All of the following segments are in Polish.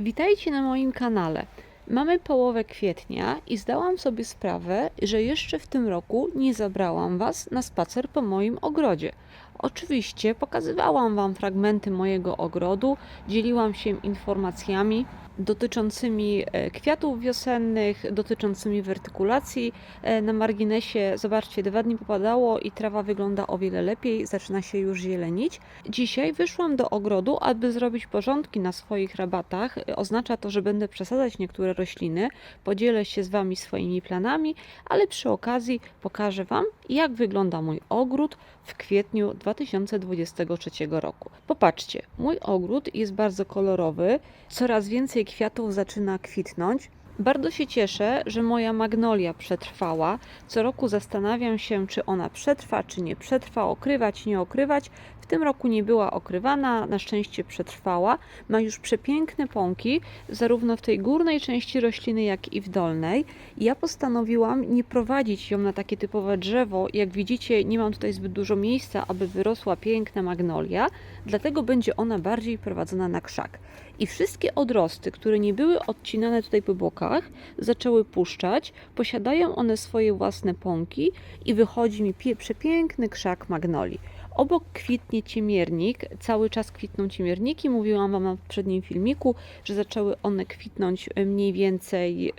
Witajcie na moim kanale. Mamy połowę kwietnia i zdałam sobie sprawę, że jeszcze w tym roku nie zabrałam Was na spacer po moim ogrodzie. Oczywiście pokazywałam Wam fragmenty mojego ogrodu, dzieliłam się informacjami dotyczącymi e, kwiatów wiosennych, dotyczącymi wertykulacji. E, Na marginesie, zobaczcie, dwa dni popadało i trawa wygląda o wiele lepiej, zaczyna się już zielenić. Dzisiaj wyszłam do ogrodu, aby zrobić porządki na swoich rabatach. Oznacza to, że będę przesadzać niektóre rośliny, podzielę się z Wami swoimi planami, ale przy okazji pokażę Wam, jak wygląda mój ogród w kwietniu 2023 roku. Popatrzcie, mój ogród jest bardzo kolorowy, coraz więcej kwiatów zaczyna kwitnąć. Bardzo się cieszę, że moja magnolia przetrwała. Co roku zastanawiam się, czy ona przetrwa, czy nie przetrwa, okrywać, nie okrywać. W tym roku nie była okrywana, na szczęście przetrwała. Ma już przepiękne pąki, zarówno w tej górnej części rośliny, jak i w dolnej. Ja postanowiłam nie prowadzić ją na takie typowe drzewo. Jak widzicie, nie mam tutaj zbyt dużo miejsca, aby wyrosła piękna magnolia, dlatego będzie ona bardziej prowadzona na krzak. I wszystkie odrosty, które nie były odcinane tutaj po bokach, zaczęły puszczać. Posiadają one swoje własne pąki i wychodzi mi przepiękny krzak magnolii. Obok kwitnie ciemiernik, cały czas kwitną ciemierniki. Mówiłam Wam na poprzednim filmiku, że zaczęły one kwitnąć mniej więcej e,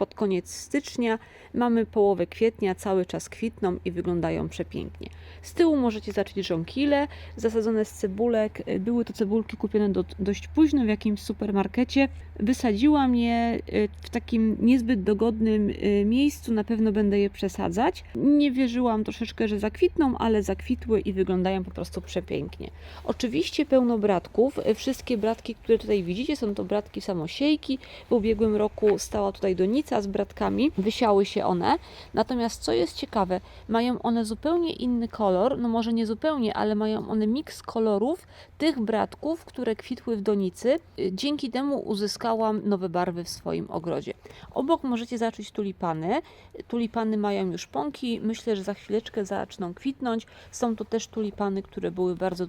pod koniec stycznia. Mamy połowę kwietnia, cały czas kwitną i wyglądają przepięknie. Z tyłu możecie zacząć żonkile, zasadzone z cebulek. Były to cebulki kupione do, dość późno w jakimś supermarkecie. Wysadziłam je e, w takim niezbyt dogodnym e, miejscu, na pewno będę je przesadzać. Nie wierzyłam troszeczkę, że zakwitną, ale zakwitły i wyglądają po prostu przepięknie. Oczywiście pełno bratków. E, Wszystkie bratki, które tutaj widzicie, są to bratki samosiejki. W ubiegłym roku stała tutaj donica z bratkami, wysiały się one. Natomiast co jest ciekawe, mają one zupełnie inny kolor, no może nie zupełnie, ale mają one miks kolorów tych bratków, które kwitły w donicy. Dzięki temu uzyskałam nowe barwy w swoim ogrodzie. Obok możecie zacząć tulipany. Tulipany mają już pąki, myślę, że za chwileczkę zaczną kwitnąć. Są to też tulipany, które były bardzo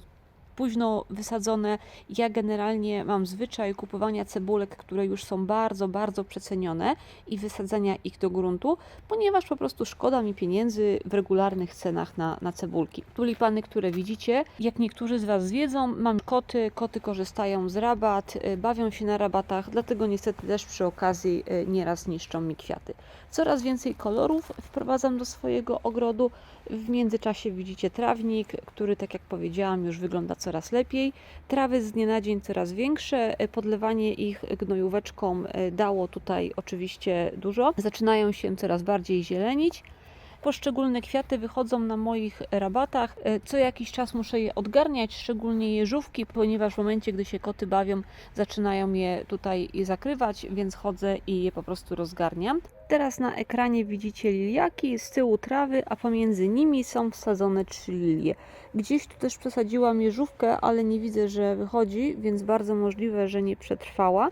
późno wysadzone. Ja generalnie mam zwyczaj kupowania cebulek, które już są bardzo, bardzo przecenione i wysadzania ich do gruntu, ponieważ po prostu szkoda mi pieniędzy w regularnych cenach na, na cebulki. Tulipany, które widzicie, jak niektórzy z Was wiedzą, mam koty, koty korzystają z rabat, y, bawią się na rabatach, dlatego niestety też przy okazji y, nieraz niszczą mi kwiaty. Coraz więcej kolorów wprowadzam do swojego ogrodu. W międzyczasie widzicie trawnik, który, tak jak powiedziałam, już wygląda coraz lepiej. Trawy z dnia na dzień coraz większe. e, Podlewanie ich gnojóweczką e, dało tutaj oczywiście dużo. Zaczynają się coraz bardziej zielenić. Poszczególne kwiaty wychodzą na moich rabatach. E, Co jakiś czas muszę je odgarniać, szczególnie jeżówki, ponieważ w momencie, gdy się koty bawią, zaczynają je tutaj zakrywać, więc chodzę i je po prostu rozgarniam. Teraz na ekranie widzicie liliaki, z tyłu trawy, a pomiędzy nimi są wsadzone trzy lilie. Gdzieś tu też przesadziłam jeżówkę, ale nie widzę, że wychodzi, więc bardzo możliwe, że nie przetrwała.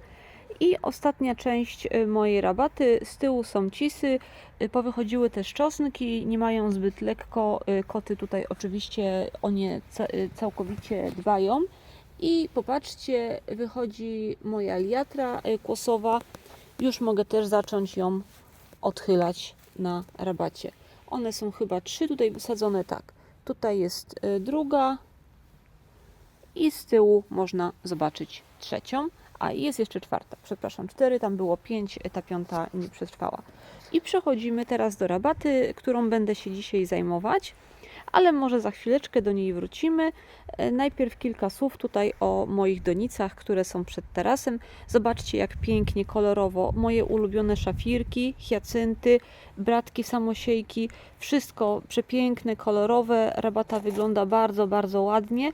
I ostatnia część y, mojej rabaty, z tyłu są cisy, y, powychodziły też czosnki, nie mają zbyt lekko, y, koty tutaj oczywiście o nie ca- całkowicie dbają. I popatrzcie, wychodzi moja liatra kłosowa, już mogę też zacząć ją odchylać na rabacie. One są chyba trzy tutaj wysadzone tak. Tutaj jest druga i z tyłu można zobaczyć trzecią, a jest jeszcze czwarta. Przepraszam, cztery, tam było pięć, ta piąta nie przetrwała. I przechodzimy teraz do rabaty, którą będę się dzisiaj zajmować, ale może za chwileczkę do niej wrócimy. E, Najpierw kilka słów tutaj o moich donicach, które są przed tarasem. Zobaczcie, jak pięknie, kolorowo. Moje ulubione szafirki, hiacynty, bratki samosiejki, wszystko przepiękne, kolorowe. Rabata wygląda bardzo, bardzo ładnie.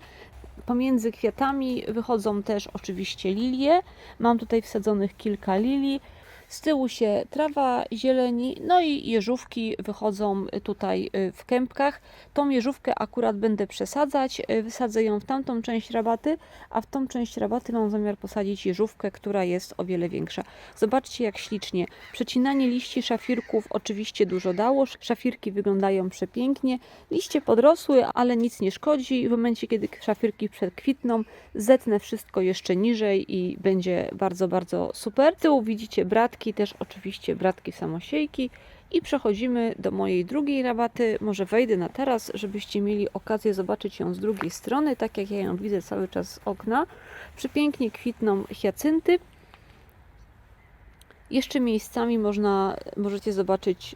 Pomiędzy kwiatami wychodzą też oczywiście lilie. Mam tutaj wsadzonych kilka lilii. Z tyłu się trawa zieleni, no i jeżówki wychodzą tutaj y, w kępkach. Tą jeżówkę akurat będę przesadzać, y, wysadzę ją w tamtą część rabaty, a w tą część rabaty mam zamiar posadzić jeżówkę, która jest o wiele większa. Zobaczcie jak ślicznie. Przecinanie liści szafirków oczywiście dużo dało. Szafirki wyglądają przepięknie. Liście podrosły, ale nic nie szkodzi. W momencie, kiedy szafirki przekwitną, zetnę wszystko jeszcze niżej i będzie bardzo, bardzo super. Z tyłu widzicie bratki, też oczywiście bratki samosiejki. I przechodzimy do mojej drugiej rabaty. Może wejdę na teraz, żebyście mieli okazję zobaczyć ją z drugiej strony, tak jak ja ją widzę cały czas z okna. Przepięknie kwitną hiacynty. Jeszcze miejscami można, możecie zobaczyć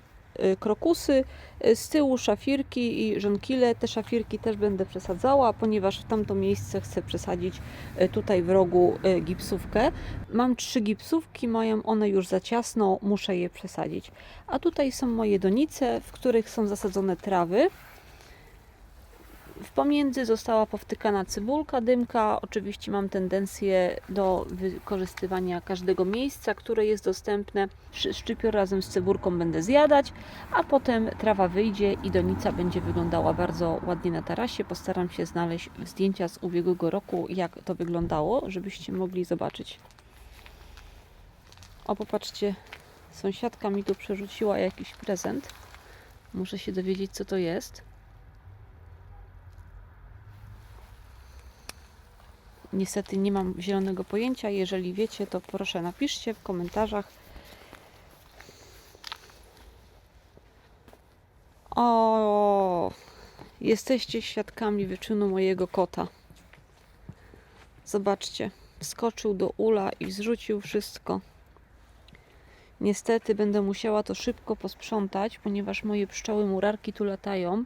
krokusy, y, z tyłu szafirki i żonkile. Te szafirki też będę przesadzała, ponieważ w tamto miejsce chcę przesadzić y, tutaj w rogu y, gipsówkę. Mam trzy gipsówki, mają one już za ciasno, muszę je przesadzić. A tutaj są moje donice, w których są zasadzone trawy. W pomiędzy została powtykana cybulka, dymka. Oczywiście mam tendencję do wykorzystywania każdego miejsca, które jest dostępne. Szczypior razem z cebulką będę zjadać, a potem trawa wyjdzie i donica będzie wyglądała bardzo ładnie na tarasie. Postaram się znaleźć zdjęcia z ubiegłego roku, jak to wyglądało, żebyście mogli zobaczyć. O, popatrzcie, sąsiadka mi tu przerzuciła jakiś prezent. Muszę się dowiedzieć, co to jest. Niestety nie mam zielonego pojęcia. Jeżeli wiecie, to proszę napiszcie w komentarzach. O, jesteście świadkami wyczynu mojego kota. Zobaczcie, wskoczył do ula i zrzucił wszystko. Niestety będę musiała to szybko posprzątać, ponieważ moje pszczoły murarki tu latają.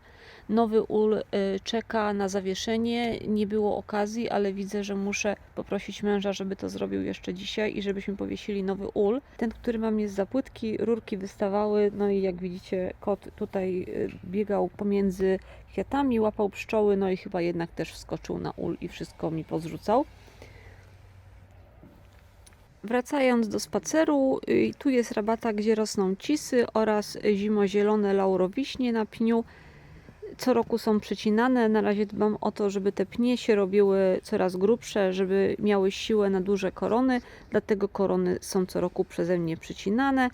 Nowy ul y, czeka na zawieszenie. Nie było okazji, ale widzę, że muszę poprosić męża, żeby to zrobił jeszcze dzisiaj i żebyśmy powiesili nowy ul. Ten, który mam jest za płytki, rurki wystawały, no i jak widzicie, kot tutaj y, biegał pomiędzy kwiatami, łapał pszczoły, no i chyba jednak też wskoczył na ul i wszystko mi pozrzucał. Wracając do spaceru, y, tu jest rabata, gdzie rosną cisy oraz zimozielone laurowiśnie na pniu. Co roku są przecinane. Na razie dbam o to, żeby te pnie się robiły coraz grubsze, żeby miały siłę na duże korony. Dlatego korony są co roku przeze mnie przycinane.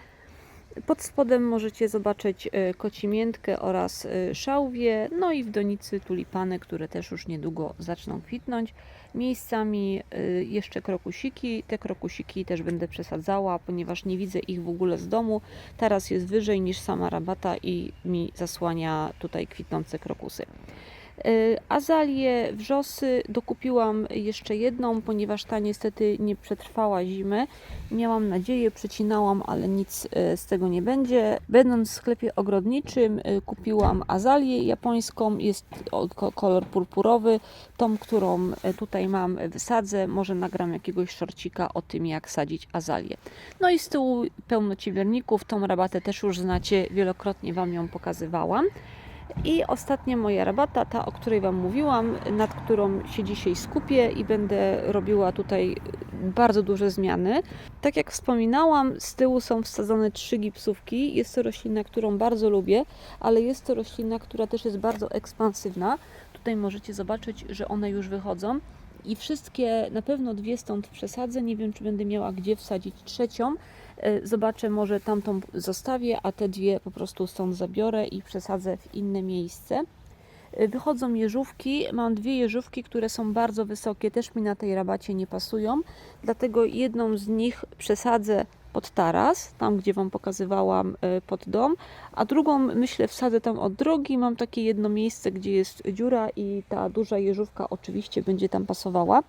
Pod spodem możecie zobaczyć e, kocimiętkę oraz e, szałwie, no i w donicy tulipany, które też już niedługo zaczną kwitnąć. Miejscami e, jeszcze krokusiki. Te krokusiki też będę przesadzała, ponieważ nie widzę ich w ogóle z domu. Teraz jest wyżej niż sama rabata i mi zasłania tutaj kwitnące krokusy. Y, Azalię, wrzosy dokupiłam jeszcze jedną, ponieważ ta niestety nie przetrwała zimy. Miałam nadzieję, przecinałam, ale nic y, z tego nie będzie. Będąc w sklepie ogrodniczym, y, kupiłam azalię japońską, jest kolor purpurowy. Tą, którą tutaj mam, wysadzę. Może nagram jakiegoś szorcika o tym, jak sadzić azalię. No i z tyłu pełno ciewierników. Tą rabatę też już znacie, wielokrotnie Wam ją pokazywałam. I ostatnia moja rabata, ta o której Wam mówiłam, nad którą się dzisiaj skupię i będę robiła tutaj bardzo duże zmiany. Tak jak wspominałam, z tyłu są wsadzone trzy gipsówki. Jest to roślina, którą bardzo lubię, ale jest to roślina, która też jest bardzo ekspansywna. Tutaj możecie zobaczyć, że one już wychodzą. I wszystkie, na pewno dwie stąd przesadzę. Nie wiem, czy będę miała gdzie wsadzić trzecią. E, Zobaczę, może tamtą zostawię, a te dwie po prostu stąd zabiorę i przesadzę w inne miejsce. E, Wychodzą jeżówki. Mam dwie jeżówki, które są bardzo wysokie, też mi na tej rabacie nie pasują. Dlatego jedną z nich przesadzę pod taras, tam gdzie Wam pokazywałam e, pod dom, a drugą myślę wsadzę tam od drogi. Mam takie jedno miejsce, gdzie jest dziura i ta duża jeżówka oczywiście będzie tam pasowała.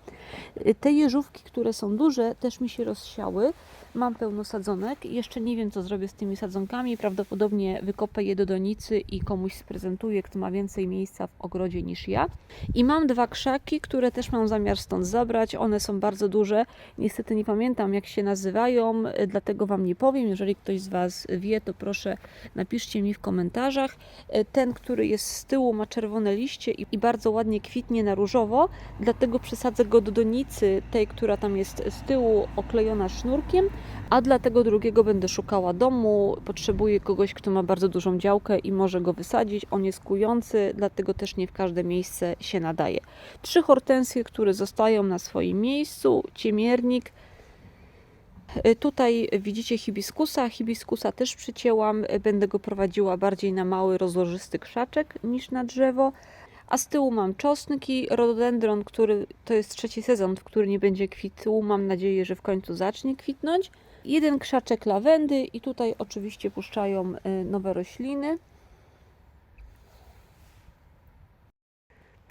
E, Te jeżówki, które są duże, też mi się rozsiały. Mam pełno sadzonek. Jeszcze nie wiem, co zrobię z tymi sadzonkami. Prawdopodobnie wykopę je do donicy i komuś sprezentuję, kto ma więcej miejsca w ogrodzie niż ja. I mam dwa krzaki, które też mam zamiar stąd zabrać. One są bardzo duże. Niestety nie pamiętam, jak się nazywają. dlatego Wam nie powiem. Jeżeli ktoś z Was wie, to proszę napiszcie mi w komentarzach. E, Ten, który jest z tyłu, ma czerwone liście i bardzo ładnie kwitnie na różowo, dlatego przesadzę go do donicy, tej, która tam jest z tyłu, oklejona sznurkiem, a dla tego drugiego będę szukała domu. Potrzebuję kogoś, kto ma bardzo dużą działkę i może go wysadzić. On jest kujący, dlatego też nie w każde miejsce się nadaje. Trzy hortensje, które zostają na swoim miejscu, ciemiernik. Y, Tutaj widzicie hibiskusa. Hibiskusa też przycięłam. Y, Będę go prowadziła bardziej na mały, rozłożysty krzaczek niż na drzewo. A z tyłu mam czosnki, rododendron, który to jest trzeci sezon, w który nie będzie kwitł. Mam nadzieję, że w końcu zacznie kwitnąć. Jeden krzaczek lawendy i tutaj oczywiście puszczają y, nowe rośliny.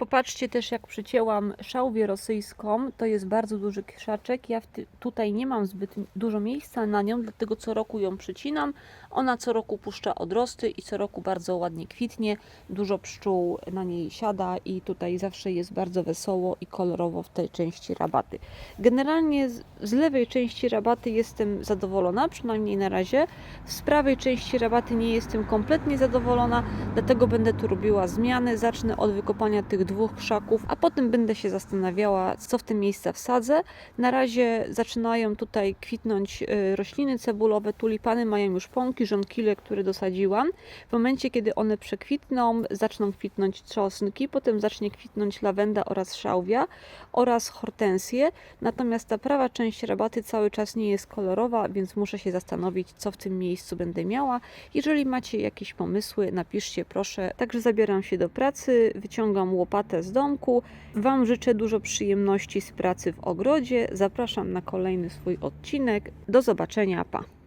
Popatrzcie też, jak przycięłam szałwię rosyjską. To jest bardzo duży krzaczek. Ja tutaj nie mam zbyt dużo miejsca na nią, dlatego co roku ją przycinam. Ona co roku puszcza odrosty i co roku bardzo ładnie kwitnie. Dużo pszczół na niej siada i tutaj zawsze jest bardzo wesoło i kolorowo w tej części rabaty. Generalnie z, z lewej części rabaty jestem zadowolona, przynajmniej na razie. Z prawej części rabaty nie jestem kompletnie zadowolona, dlatego będę tu robiła zmiany. Zacznę od wykopania tych dwóch krzaków, a potem będę się zastanawiała, co w tym miejsca wsadzę. Na razie zaczynają tutaj kwitnąć y, rośliny cebulowe, tulipany mają już pąki, żonkile, które dosadziłam. W momencie, kiedy one przekwitną, zaczną kwitnąć czosnki, potem zacznie kwitnąć lawenda oraz szałwia oraz hortensje. Natomiast ta prawa część rabaty cały czas nie jest kolorowa, więc muszę się zastanowić, co w tym miejscu będę miała. Jeżeli macie jakieś pomysły, napiszcie proszę. Także zabieram się do pracy, wyciągam łopatę z domku. Wam życzę dużo przyjemności z pracy w ogrodzie. Zapraszam na kolejny swój odcinek. Do zobaczenia, pa!